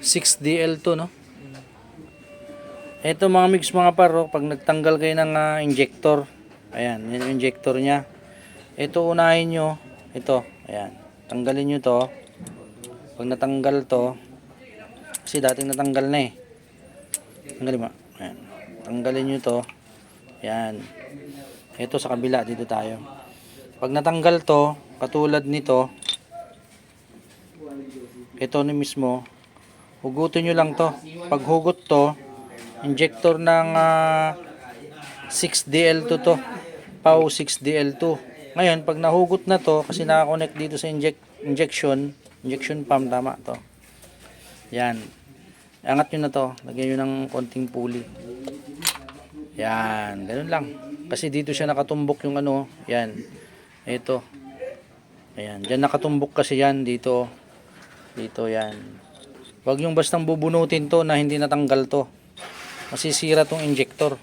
6DL to, no? Ito mga mix mga paro, pag nagtanggal kayo ng ah, injector, ayan, yan yung injector niya. Ito unahin nyo, ito, ayan, tanggalin nyo to. Pag natanggal to, kasi dating natanggal na eh. Tanggalin mo, ayan, tanggalin nyo to, ayan. Ito sa kabila, dito tayo. Pag natanggal to, katulad nito, ito ni mismo, hugutin nyo lang to. Pag hugot to, injector ng ah, 6DL2 to. PAW 6DL2. Ngayon, pag nahugot na to, kasi nakakonect dito sa inject, injection, injection pump, tama to. Yan. Angat nyo na to. Lagyan nyo ng konting pulley. Yan. Ganun lang. Kasi dito siya nakatumbok yung ano. Yan. Ito. Ayan. Diyan nakatumbok kasi yan. Dito. Dito yan. Huwag yung bastang bubunutin to na hindi natanggal to. Masisira tong injector.